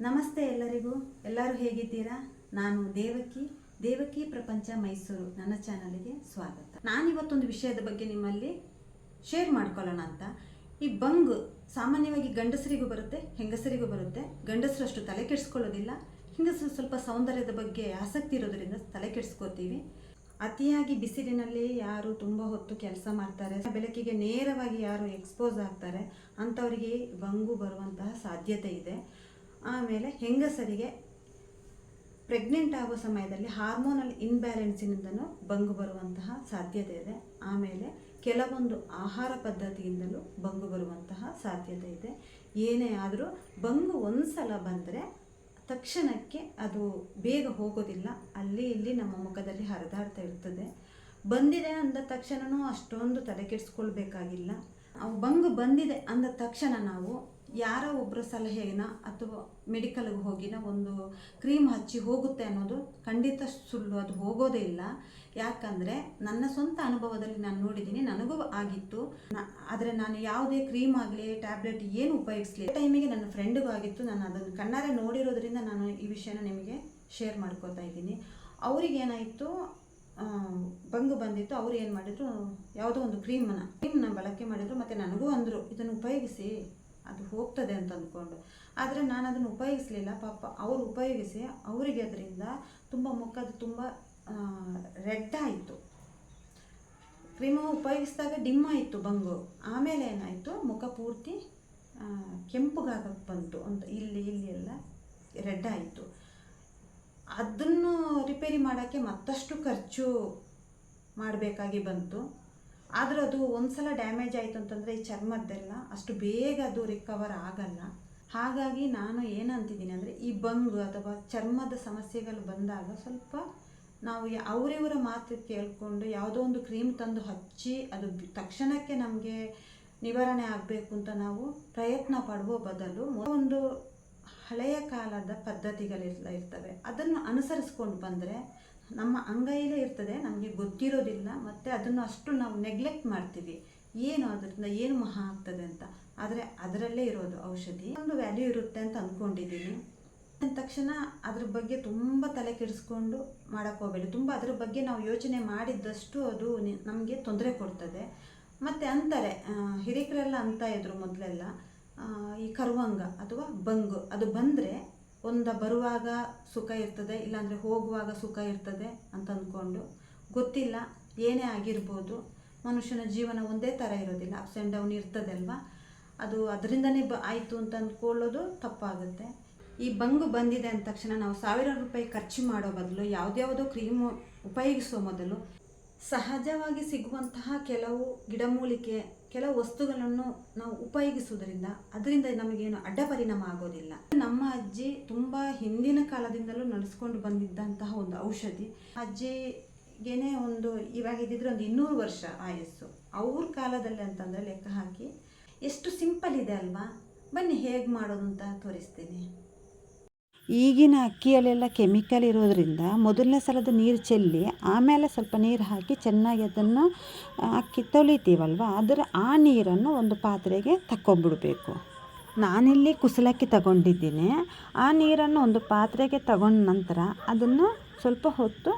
ನಮಸ್ತೆ ಎಲ್ಲರಿಗೂ. ಎಲ್ಲರೂ ಹೇಗಿದ್ದೀರಾ? ನಾನು ದೇವಕಿ ದೇವಕಿ ಪ್ರಪಂಚ ಮೈಸೂರು ನನ್ನ ಚಾನಲ್ಗೆ ಸ್ವಾಗತ. ನಾನಿವತ್ತೊಂದು ವಿಷಯದ ಬಗ್ಗೆ ನಿಮ್ಮಲ್ಲಿ ಶೇರ್ ಮಾಡ್ಕೊಳ್ಳೋಣ ಅಂತ. ಈ ಬಂಗ್ ಸಾಮಾನ್ಯವಾಗಿ ಗಂಡಸರಿಗೂ ಬರುತ್ತೆ, ಹೆಂಗಸರಿಗೂ ಬರುತ್ತೆ. ಗಂಡಸರು ಅಷ್ಟು ತಲೆ ಕೆಡಿಸ್ಕೊಳ್ಳೋದಿಲ್ಲ. ಹೆಂಗಸರು ಸ್ವಲ್ಪ ಸೌಂದರ್ಯದ ಬಗ್ಗೆ ಆಸಕ್ತಿ ಇರೋದ್ರಿಂದ ತಲೆ ಕೆಡಿಸ್ಕೋತೀವಿ. ಅತಿಯಾಗಿ ಬಿಸಿಲಿನಲ್ಲಿ ಯಾರು ತುಂಬ ಹೊತ್ತು ಕೆಲಸ ಮಾಡ್ತಾರೆ. ಬೆಳಕಿಗೆ ನೇರವಾಗಿ ಯಾರು ಎಕ್ಸ್ಪೋಸ್ ಆಗ್ತಾರೆ. ಅಂಥವರಿಗೆ ಬಂಗು ಬರುವಂತಹ ಸಾಧ್ಯತೆ ಇದೆ. ಆಮೇಲೆ ಹೆಂಗಸರಿಗೆ ಪ್ರೆಗ್ನೆಂಟ್ ಆಗೋ ಸಮಯದಲ್ಲಿ ಹಾರ್ಮೋನಲ್ ಇನ್ಬ್ಯಾಲೆನ್ಸಿನಿಂದನೂ ಬಂಗು ಬರುವಂತಹ ಸಾಧ್ಯತೆ ಇದೆ. ಆಮೇಲೆ ಕೆಲವೊಂದು ಆಹಾರ ಪದ್ಧತಿಯಿಂದಲೂ ಬಂಗು ಬರುವಂತಹ ಸಾಧ್ಯತೆ ಇದೆ. ಏನೇ ಆದರೂ ಬಂಗು ಒಂದು ಸಲ ಬಂದರೆ ತಕ್ಷಣಕ್ಕೆ ಅದು ಬೇಗ ಹೋಗೋದಿಲ್ಲ. ಅಲ್ಲಿ ಇಲ್ಲಿ ನಮ್ಮ ಮುಖದಲ್ಲಿ ಹರಿದಾಡ್ತಾ ಇರ್ತದೆ. ಬಂದಿದೆ ಅಂದ ತಕ್ಷಣವೂ ಅಷ್ಟೊಂದು ತಲೆ ಕೆಡಿಸ್ಕೊಳ್ಬೇಕಾಗಿಲ್ಲ. ಬಂಗು ಬಂದಿದೆ ಅಂದ ತಕ್ಷಣ ನಾವು ಯಾರೋ ಒಬ್ಬರ ಸಲಹೆನ ಅಥವಾ ಮೆಡಿಕಲ್ಗೆ ಹೋಗಿನ ಒಂದು ಕ್ರೀಮ್ ಹಚ್ಚಿ ಹೋಗುತ್ತೆ ಅನ್ನೋದು ಖಂಡಿತ ಸುಳ್ಳು. ಅದು ಹೋಗೋದೇ ಇಲ್ಲ. ಯಾಕಂದರೆ ನನ್ನ ಸ್ವಂತ ಅನುಭವದಲ್ಲಿ ನಾನು ನೋಡಿದ್ದೀನಿ ನನಗೂ ಆಗಿತ್ತು. ಆದರೆ ನಾನು ಯಾವುದೇ ಕ್ರೀಮ್ ಆಗಲಿ, ಟ್ಯಾಬ್ಲೆಟ್ ಏನು ಉಪಯೋಗಿಸಲಿ ಟೈಮಿಗೆ ನನ್ನ ಫ್ರೆಂಡಿಗೂ ಆಗಿತ್ತು. ನಾನು ಅದನ್ನು ಕಣ್ಣಾರೆ ನೋಡಿರೋದ್ರಿಂದ ನಾನು ಈ ವಿಷಯನ ನಿಮಗೆ ಶೇರ್ ಮಾಡ್ಕೋತಾ ಇದ್ದೀನಿ. ಅವ್ರಿಗೇನಾಯಿತು ಬಂಗು ಬಂದಿತ್ತು. ಅವ್ರು ಏನು ಮಾಡಿದ್ರು, ಯಾವುದೋ ಒಂದು ಕ್ರೀಮನ್ನ ಕ್ರೀಮ್ನ ಬಳಕೆ ಮಾಡಿದರು. ಮತ್ತು ನನಗೂ ಅಂದರು, ಇದನ್ನು ಉಪಯೋಗಿಸಿ. ಅದು ಹೋಗ್ತದೆ ಅಂತ ಅಂದ್ಕೊಂಡು ಆದರೆ ನಾನು ಅದನ್ನು ಉಪಯೋಗಿಸಲಿಲ್ಲ. ಪಾಪ ಅವರು ಉಪಯೋಗಿಸಿ ಅವರಿಗೆ ಅದರಿಂದ ತುಂಬ ಮುಖದ ತುಂಬ ರೆಡ್ ಆಯಿತು. ಕ್ರೀಮ್ ಉಪಯೋಗಿಸಿದಾಗ ಡಿಮ್ ಆಯಿತು ಬಂಗು. ಆಮೇಲೆ ಏನಾಯಿತು? ಮುಖ ಪೂರ್ತಿ ಕೆಂಪುಗಾಗಕ್ಕೆ ಬಂತು ಅಂತ ಇಲ್ಲಿ ಇಲ್ಲಿ ಎಲ್ಲ ರೆಡ್ ಆಯಿತು. ಅದನ್ನು ರಿಪೇರಿ ಮಾಡೋಕ್ಕೆ ಮತ್ತಷ್ಟು ಖರ್ಚು ಮಾಡಬೇಕಾಗಿ ಬಂತು. ಆದರೂ ಅದು ಒಂದ್ಸಲ ಡ್ಯಾಮೇಜ್ ಆಯಿತು ಅಂತಂದರೆ ಈ ಚರ್ಮದ್ದೆಲ್ಲ ಅಷ್ಟು ಬೇಗ ಅದು ರಿಕವರ್ ಆಗಲ್ಲ. ಹಾಗಾಗಿ ನಾನು ಏನಂತಿದ್ದೀನಿ ಅಂದರೆ ಈ ಬಂಗು ಅಥವಾ ಚರ್ಮದ ಸಮಸ್ಯೆಗಳು ಬಂದಾಗ ಸ್ವಲ್ಪ ನಾವು ಅವರಿವರ ಮಾತು ಕೇಳಿಕೊಂಡು ಯಾವುದೋ ಒಂದು ಕ್ರೀಮ್ ತಂದು ಹಚ್ಚಿ ಅದು ತಕ್ಷಣಕ್ಕೆ ನಮಗೆ ನಿವಾರಣೆ ಆಗಬೇಕು ಅಂತ ನಾವು ಪ್ರಯತ್ನ ಪಡುವ ಬದಲು ಒಂದು ಹಳೆಯ ಕಾಲದ ಪದ್ಧತಿಗಳಿರ್ತವೆ ಇರ್ತವೆ. ಅದನ್ನು ಅನುಸರಿಸ್ಕೊಂಡು ಬಂದರೆ ನಮ್ಮ ಅಂಗೈಲೇ ಇರ್ತದೆ, ನಮಗೆ ಗೊತ್ತಿರೋದಿಲ್ಲ, ಮತ್ತು ಅದನ್ನು ಅಷ್ಟು ನಾವು ನೆಗ್ಲೆಕ್ಟ್ ಮಾಡ್ತೀವಿ. ಏನು ಅದರಿಂದ, ಏನು ಮಹಾ ಆಗ್ತದೆ ಅಂತ. ಆದರೆ ಅದರಲ್ಲೇ ಇರೋದು ಔಷಧಿ. ಒಂದು ವ್ಯಾಲ್ಯೂ ಇರುತ್ತೆ ಅಂತ ಅಂದ್ಕೊಂಡಿದ್ದೀನಿ ಅಂದ ತಕ್ಷಣ ಅದ್ರ ಬಗ್ಗೆ ತುಂಬ ತಲೆ ಕೆಡಿಸ್ಕೊಂಡು ಹೋಗಬೇಡಿ. ತುಂಬ ಅದ್ರ ಬಗ್ಗೆ ನಾವು ಯೋಚನೆ ಮಾಡಿದ್ದಷ್ಟು ಅದು ನಮಗೆ ತೊಂದರೆ ಕೊಡ್ತದೆ. ಮತ್ತು ಅಂತಾರೆ ಹಿರಿಕರೆಲ್ಲ ಅಂತ ಇದ್ರು ಮೊದಲೆಲ್ಲ ಈ ಕರುವಂಗ ಅಥವಾ ಬಂಗು. ಅದು ಬಂದರೆ ಒಂದ ಬರುವಾಗ ಸುಖ ಇರ್ತದೆ, ಇಲ್ಲಾಂದರೆ ಹೋಗುವಾಗ ಸುಖ ಇರ್ತದೆ ಅಂತ ಅಂದ್ಕೊಂಡು ಗೊತ್ತಿಲ್ಲ, ಏನೇ ಆಗಿರ್ಬೋದು, ಮನುಷ್ಯನ ಜೀವನ ಒಂದೇ ಥರ ಇರೋದಿಲ್ಲ ಅಪ್ಸ್ ಆ್ಯಂಡ್ ಡೌನ್ ಇರ್ತದೆ ಅಲ್ವಾ ಅದು ಅದರಿಂದನೇ ಬ ಆಯಿತು ಅಂತ ಅಂದ್ಕೊಳ್ಳೋದು ತಪ್ಪಾಗುತ್ತೆ. ಈ ಬಂಗು ಬಂದಿದೆ ಅಂದ ತಕ್ಷಣ ನಾವು ಸಾವಿರ ರೂಪಾಯಿ ಖರ್ಚು ಮಾಡೋ ಬದಲು ಯಾವುದ್ಯಾವುದೋ ಕ್ರೀಮ್ ಉಪಯೋಗಿಸೋ ಮೊದಲು ಸಹಜವಾಗಿ ಸಿಗುವಂತಹ ಕೆಲವು ಗಿಡಮೂಲಿಕೆ ಕೆಲವು ವಸ್ತುಗಳನ್ನು ನಾವು ಉಪಯೋಗಿಸುವುದರಿಂದ ಅದರಿಂದ ನಮಗೇನು ಅಡ್ಡ ಪರಿಣಾಮ ಆಗೋದಿಲ್ಲ. ನಮ್ಮ ಅಜ್ಜಿ ತುಂಬ ಹಿಂದಿನ ಕಾಲದಿಂದಲೂ ನಡೆಸ್ಕೊಂಡು ಬಂದಿದ್ದಂತಹ ಒಂದು ಔಷಧಿ. ಅಜ್ಜಿಗೇನೆ ಒಂದು ಇವಾಗ ಇದ್ದಿದ್ರೆ ಒಂದು ಇನ್ನೂರು ವರ್ಷ ಆಯಸ್ಸು. ಅವ್ರ ಕಾಲದಲ್ಲಿ ಅಂತಂದರೆ ಲೆಕ್ಕ ಹಾಕಿ ಎಷ್ಟು ಸಿಂಪಲ್ ಇದೆ ಅಲ್ವಾ? ಬನ್ನಿ ಹೇಗೆ ಮಾಡೋದು ಅಂತ ತೋರಿಸ್ತೀನಿ. ಈಗಿನ ಅಕ್ಕಿಯಲ್ಲೆಲ್ಲ ಕೆಮಿಕಲ್ ಇರೋದರಿಂದ ಮೊದಲನೇ ಸಲದ ನೀರು ಚೆಲ್ಲಿ ಆಮೇಲೆ ಸ್ವಲ್ಪ ನೀರು ಹಾಕಿ ಚೆನ್ನಾಗಿ ಅದನ್ನು ಅಕ್ಕಿ ತೊಳಿತೀವಲ್ವ? ಅದರ ಆ ನೀರನ್ನು ಒಂದು ಪಾತ್ರೆಗೆ ತಕ್ಕೊಂಡ್ಬಿಡಬೇಕು ನಾನಿಲ್ಲಿ ಕುಸಲಕ್ಕಿ ತಗೊಂಡಿದ್ದೀನಿ. ಆ ನೀರನ್ನು ಒಂದು ಪಾತ್ರೆಗೆ ತಗೊಂಡ ನಂತರ ಅದನ್ನು ಸ್ವಲ್ಪ ಹೊತ್ತು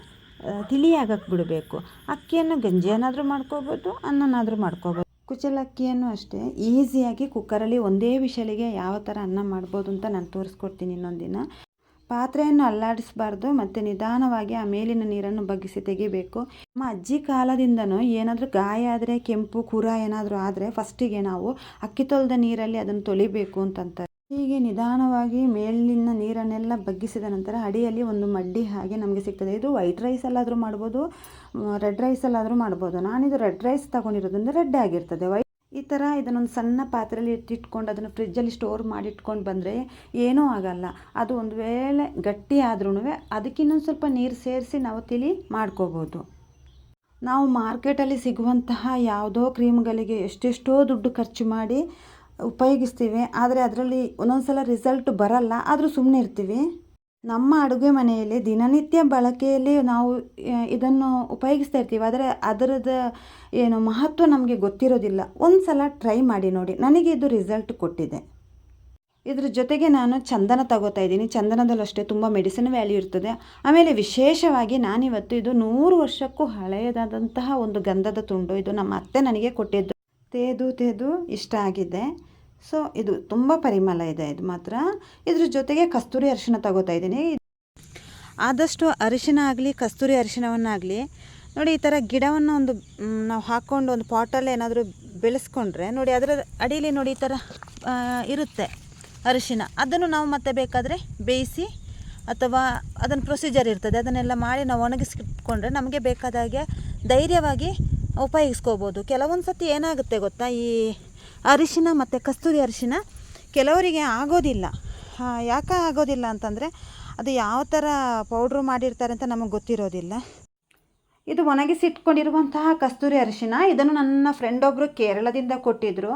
ತಿಳಿಯಾಗಕ್ಕೆ ಬಿಡಬೇಕು. ಅಕ್ಕಿಯನ್ನು ಗಂಜಿಯನ್ನಾದರೂ ಮಾಡ್ಕೋಬೋದು, ಅನ್ನನಾದರೂ ಮಾಡ್ಕೋಬೋದು. ಕುಚಲಕ್ಕಿಯನ್ನು ಅಷ್ಟೇ ಈಸಿಯಾಗಿ ಕುಕ್ಕರಲ್ಲಿ ಒಂದೇ ವಿಷಲಿಗೆ ಯಾವ ಥರ ಅನ್ನ ಮಾಡ್ಬೋದು ಅಂತ ನಾನು ತೋರಿಸ್ಕೊಡ್ತೀನಿ ಇನ್ನೊಂದಿನ. ಪಾತ್ರೆಯನ್ನು ಅಲ್ಲಾಡಿಸಬಾರ್ದು ಮತ್ತು ನಿಧಾನವಾಗಿ ಆ ಮೇಲಿನ ನೀರನ್ನು ಬಗ್ಗಿಸಿ ತೆಗಿಬೇಕು. ನಮ್ಮ ಅಜ್ಜಿ ಕಾಲದಿಂದನೂ ಏನಾದರೂ ಗಾಯ ಆದರೆ, ಕೆಂಪು, ಕುರ ಏನಾದರೂ ಆದರೆ ಫಸ್ಟಿಗೆ ನಾವು ಅಕ್ಕಿ ತೊಳೆದ ನೀರಲ್ಲಿ ಅದನ್ನು ತೊಳಿಬೇಕು ಅಂತಂತಾರೆ. ಹೀಗೆ ನಿಧಾನವಾಗಿ ಮೇಲಿನ ನೀರನ್ನೆಲ್ಲ ಬಗ್ಗಿಸಿದ ನಂತರ ಅಡಿಯಲ್ಲಿ ಒಂದು ಮಡ್ಡಿ ಹಾಗೆ ನಮಗೆ ಸಿಗ್ತದೆ. ಇದು ವೈಟ್ ರೈಸಲ್ಲಾದರೂ ಮಾಡ್ಬೋದು ರೆಡ್ ರೈಸಲ್ಲಾದರೂ ಮಾಡ್ಬೋದು. ನಾನಿದು ರೆಡ್ ರೈಸ್ ತೊಗೊಂಡಿರೋದ್ರಿಂದ ರೆಡ್ ಆಗಿರ್ತದೆ. ವೈ ಈ ಥರ ಇದನ್ನೊಂದು ಸಣ್ಣ ಪಾತ್ರೆಯಲ್ಲಿ ಇಟ್ಟಿಟ್ಕೊಂಡು ಅದನ್ನು ಫ್ರಿಜ್ಜಲ್ಲಿ ಸ್ಟೋರ್ ಮಾಡಿಟ್ಕೊಂಡು ಬಂದರೆ ಏನೂ ಆಗಲ್ಲ. ಅದು ಒಂದು ವೇಳೆ ಗಟ್ಟಿ ಆದ್ರೂ ಅದಕ್ಕಿನ್ನೊಂದು ಸ್ವಲ್ಪ ನೀರು ಸೇರಿಸಿ ನಾವು ತಿಳಿ ಮಾಡ್ಕೋಬೋದು. ನಾವು ಮಾರ್ಕೆಟಲ್ಲಿ ಸಿಗುವಂತಹ ಯಾವುದೋ ಕ್ರೀಮ್ಗಳಿಗೆ ಎಷ್ಟೆಷ್ಟೋ ದುಡ್ಡು ಖರ್ಚು ಮಾಡಿ ಉಪಯೋಗಿಸ್ತೀವಿ, ಆದರೆ ಅದರಲ್ಲಿ ಒಂದೊಂದು ಸಲ ರಿಸಲ್ಟ್ ಬರಲ್ಲ, ಆದರೂ ಸುಮ್ಮನೆ ಇರ್ತೀವಿ ನಮ್ಮ ಅಡುಗೆ ಮನೆಯಲ್ಲಿ ದಿನನಿತ್ಯ ಬಳಕೆಯಲ್ಲಿ ನಾವು ಇದನ್ನು ಉಪಯೋಗಿಸ್ತಾ ಇರ್ತೀವಿ. ಆದರೆ ಅದರದ, ಏನು, ಮಹತ್ವ ನಮಗೆ ಗೊತ್ತಿರೋದಿಲ್ಲ. ಒಂದು ಸಲ ಟ್ರೈ ಮಾಡಿ ನೋಡಿ. ನನಗೆ ಇದು ರಿಸಲ್ಟ್ ಕೊಟ್ಟಿದೆ. ಇದ್ರ ಜೊತೆಗೆ ನಾನು ಚಂದನ ತಗೋತಾ ಇದ್ದೀನಿ. ಚಂದನದಲ್ಲೂ ಅಷ್ಟೇ ತುಂಬ ಮೆಡಿಸಿನ್ ವ್ಯಾಲ್ಯೂ ಇರ್ತದೆ. ಆಮೇಲೆ ವಿಶೇಷವಾಗಿ ನಾನಿವತ್ತು ಇದು ನೂರು ವರ್ಷಕ್ಕೂ ಹಳೆಯದಾದಂತಹ ಒಂದು ಗಂಧದ ತುಂಡು. ಇದು ನಮ್ಮ ಅತ್ತೆ ನನಗೆ ಕೊಟ್ಟಿದ್ದು. ತೇದು ತೇದು, ಇಷ್ಟ ಆಗಿದೆ. ಸೊ ಇದು ತುಂಬ ಪರಿಮಳ ಇದೆ. ಇದು ಮಾತ್ರ ಇದ್ರ ಜೊತೆಗೆ ಕಸ್ತೂರಿ ಅರಿಶಿಣ ತಗೋತಾ ಇದ್ದೀನಿ. ಆದಷ್ಟು ಅರಿಶಿನ ಆಗಲಿ, ಕಸ್ತೂರಿ ಅರಿಶಿಣವನ್ನಾಗಲಿ ನೋಡಿ ಈ ಥರ ಗಿಡವನ್ನು ಒಂದು ನಾವು ಹಾಕ್ಕೊಂಡು ಒಂದು ಪಾಟಲ್ಲಿ ಏನಾದರೂ ಬೆಳೆಸ್ಕೊಂಡ್ರೆ, ನೋಡಿ ಅದರ ಅಡಿಯಲ್ಲಿ ನೋಡಿ ಈ ಥರ ಇರುತ್ತೆ ಅರಿಶಿನ. ಅದನ್ನು ನಾವು ಮತ್ತೆ ಬೇಕಾದರೆ ಬೇಯಿಸಿ ಅಥವಾ ಅದನ್ನು ಪ್ರೊಸೀಜರ್ ಇರ್ತದೆ. ಅದನ್ನೆಲ್ಲ ಮಾಡಿ ನಾವು ಒಣಗಿಸ್ಕೊಂಡ್ರೆ ನಮಗೆ ಬೇಕಾದಾಗೆ ಧೈರ್ಯವಾಗಿ ಉಪಯೋಗಿಸ್ಕೋಬೋದು. ಕೆಲವೊಂದು ಸತಿ ಏನಾಗುತ್ತೆ ಗೊತ್ತಾ? ಈ ಅರಿಶಿನ ಮತ್ತು ಕಸ್ತೂರಿ ಅರಿಶಿನ ಕೆಲವರಿಗೆ ಆಗೋದಿಲ್ಲ. ಯಾಕೆ ಆಗೋದಿಲ್ಲ ಅಂತಂದರೆ ಅದು ಯಾವ ಥರ ಪೌಡ್ರು ಮಾಡಿರ್ತಾರೆ ಅಂತ ನಮಗೆ ಗೊತ್ತಿರೋದಿಲ್ಲ. ಇದು ಒಣಗಿಸಿ ಇಟ್ಕೊಂಡಿರುವಂತಹ ಕಸ್ತೂರಿ ಅರಿಶಿನ. ಇದನ್ನು ನನ್ನ ಫ್ರೆಂಡ್ ಒಬ್ಬರು ಕೇರಳದಿಂದ ಕೊಟ್ಟಿದ್ದರು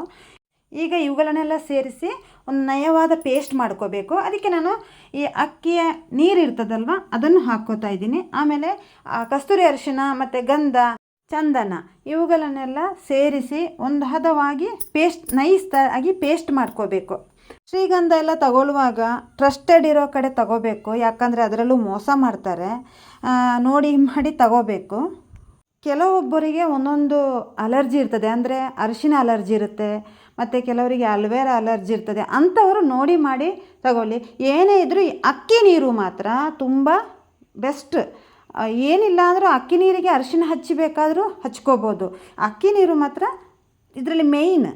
ಈಗ ಇವುಗಳನ್ನೆಲ್ಲ ಸೇರಿಸಿ ಒಂದು ನಯವಾದ ಪೇಸ್ಟ್ ಮಾಡ್ಕೋಬೇಕು. ಅದಕ್ಕೆ ನಾನು ಈ ಅಕ್ಕಿಯ ನೀರು ಇರ್ತದಲ್ವ, ಅದನ್ನು ಹಾಕ್ಕೋತಾ ಇದ್ದೀನಿ. ಆಮೇಲೆ ಕಸ್ತೂರಿ ಅರಿಶಿನ ಮತ್ತು ಗಂಧ ಚಂದನ. ಇವುಗಳನ್ನೆಲ್ಲ ಸೇರಿಸಿ ಒಂದು ಹದವಾಗಿ ಪೇಸ್ಟ್, ನೈಸ್ ಆಗಿ ಪೇಸ್ಟ್ ಮಾಡ್ಕೋಬೇಕು. ಶ್ರೀಗಂಧ ಎಲ್ಲ ತಗೊಳ್ಳುವಾಗ ಟ್ರಸ್ಟೆಡ್ ಇರೋ ಕಡೆ ತಗೋಬೇಕು. ಯಾಕಂದರೆ ಅದರಲ್ಲೂ ಮೋಸ ಮಾಡ್ತಾರೆ. ನೋಡಿ ಮಾಡಿ ತಗೋಬೇಕು. ಕೆಲವೊಬ್ಬರಿಗೆ ಒಂದೊಂದು ಅಲರ್ಜಿ ಇರ್ತದೆ. ಅಂದರೆ ಅರಿಶಿನ ಅಲರ್ಜಿ ಇರುತ್ತೆ. ಮತ್ತು ಕೆಲವರಿಗೆ ಅಲ್ವೇರ ಅಲರ್ಜಿ ಇರ್ತದೆ. ಅಂಥವರು ನೋಡಿ ಮಾಡಿ ತಗೊಳ್ಳಿ. ಏನೇ ಇದ್ದರೂ ಅಕ್ಕಿ ನೀರು ಮಾತ್ರ ತುಂಬ ಬೆಸ್ಟ್ ಏನಿಲ್ಲ ಅಂದರೂ ಅಕ್ಕಿ ನೀರಿಗೆ ಅರಿಶಿನ ಹಚ್ಚಿಬೇಕಾದರೂ ಹಚ್ಕೋಬೋದು. ಅಕ್ಕಿ ನೀರು ಮಾತ್ರ ಇದರಲ್ಲಿ ಮೇಯ್ನ್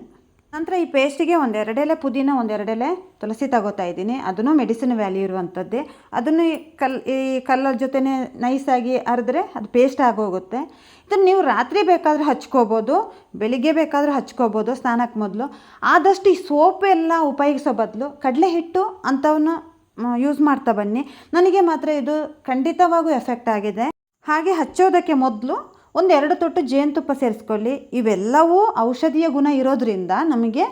ನಂತರ ಈ ಪೇಸ್ಟಿಗೆ ಒಂದೆರಡೆಲೆ ಪುದೀನ, ಒಂದೆರಡೆಲೆ ತುಳಸಿ ತಗೋತಾ ಇದ್ದೀನಿ. ಅದನ್ನು ಮೆಡಿಸಿನ್ ವ್ಯಾಲ್ಯೂ ಇರುವಂಥದ್ದೇ. ಅದನ್ನು ಈ ಕಲ್, ಈ ಕಲ್ಲರ್ ಜೊತೆನೇ ನೈಸಾಗಿ ಅರೆದ್ರೆ ಅದು ಪೇಸ್ಟ್ ಆಗೋಗುತ್ತೆ. ಇದನ್ನು ನೀವು ರಾತ್ರಿ ಬೇಕಾದರೂ ಹಚ್ಕೋಬೋದು, ಬೆಳಿಗ್ಗೆ ಬೇಕಾದರೂ ಹಚ್ಕೋಬೋದು ಸ್ನಾನಕ್ಕೆ ಮೊದಲು. ಆದಷ್ಟು ಈ ಸೋಪ್ ಎಲ್ಲ ಉಪಯೋಗಿಸೋ ಬದಲು ಕಡಲೆ ಹಿಟ್ಟು ಅಂಥವನ್ನ ಯೂಸ್ ಮಾಡ್ತಾ ಬನ್ನಿ. ನನಗೆ ಮಾತ್ರ ಇದು ಖಂಡಿತವಾಗೂ ಎಫೆಕ್ಟ್ ಆಗಿದೆ. ಹಾಗೆ ಹಚ್ಚೋದಕ್ಕೆ ಮೊದಲು ಒಂದೆರಡು ತೊಟ್ಟು ಜೇನುತುಪ್ಪ ಸೇರಿಸ್ಕೊಳ್ಳಿ. ಇವೆಲ್ಲವೂ ಔಷಧೀಯ ಗುಣ ಇರೋದ್ರಿಂದ ನಮಗೆ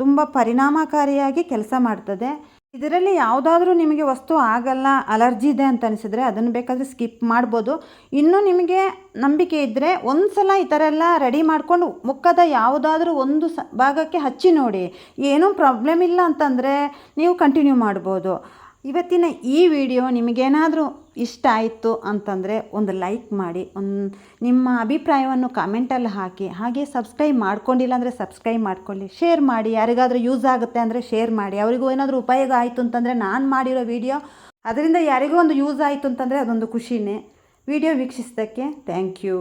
ತುಂಬ ಪರಿಣಾಮಕಾರಿಯಾಗಿ ಕೆಲಸ ಮಾಡ್ತದೆ. ಇದರಲ್ಲಿ ಯಾವುದಾದ್ರೂ ನಿಮಗೆ ವಸ್ತು ಆಗಲ್ಲ, ಅಲರ್ಜಿ ಇದೆ ಅಂತ ಅನಿಸಿದರೆ ಅದನ್ನು ಬೇಕಾದರೆ ಸ್ಕಿಪ್ ಮಾಡ್ಬೋದು. ಇನ್ನೂ ನಿಮಗೆ ನಂಬಿಕೆ ಇದ್ದರೆ ಒಂದು ಸಲ ಈ ಥರ ಎಲ್ಲ ರೆಡಿ ಮಾಡಿಕೊಂಡು ಮುಖದ ಯಾವುದಾದ್ರೂ ಒಂದು ಸ ಭಾಗಕ್ಕೆ ಹಚ್ಚಿ ನೋಡಿ. ಏನೂ ಪ್ರಾಬ್ಲಮ್ ಇಲ್ಲ ಅಂತಂದರೆ ನೀವು ಕಂಟಿನ್ಯೂ ಮಾಡ್ಬೋದು. ಇವತ್ತಿನ ಈ ವಿಡಿಯೋ ನಿಮಗೇನಾದರೂ ಇಷ್ಟ ಆಯಿತು ಅಂತಂದರೆ ಒಂದು ಲೈಕ್ ಮಾಡಿ, ಒಂದು ನಿಮ್ಮ ಅಭಿಪ್ರಾಯವನ್ನು ಕಾಮೆಂಟಲ್ಲಿ ಹಾಕಿ, ಹಾಗೆ ಸಬ್ಸ್ಕ್ರೈಬ್ ಮಾಡ್ಕೊಂಡಿಲ್ಲ ಅಂದರೆ ಸಬ್ಸ್ಕ್ರೈಬ್ ಮಾಡ್ಕೊಳ್ಳಿ ಶೇರ್ ಮಾಡಿ, ಯಾರಿಗಾದರೂ ಯೂಸ್ ಆಗುತ್ತೆ ಅಂದರೆ ಶೇರ್ ಮಾಡಿ, ಅವರಿಗೂ ಏನಾದರೂ ಉಪಯೋಗ ಆಯಿತು ಅಂತಂದರೆ ನಾನು ಮಾಡಿರೋ ವಿಡಿಯೋ, ಅದರಿಂದ ಯಾರಿಗೂ ಒಂದು ಯೂಸ್ ಆಯಿತು ಅಂತಂದರೆ ಅದೊಂದು ಖುಷಿನೇ. Video ವೀಕ್ಷಿಸಿದ್ದಕ್ಕೆ thank you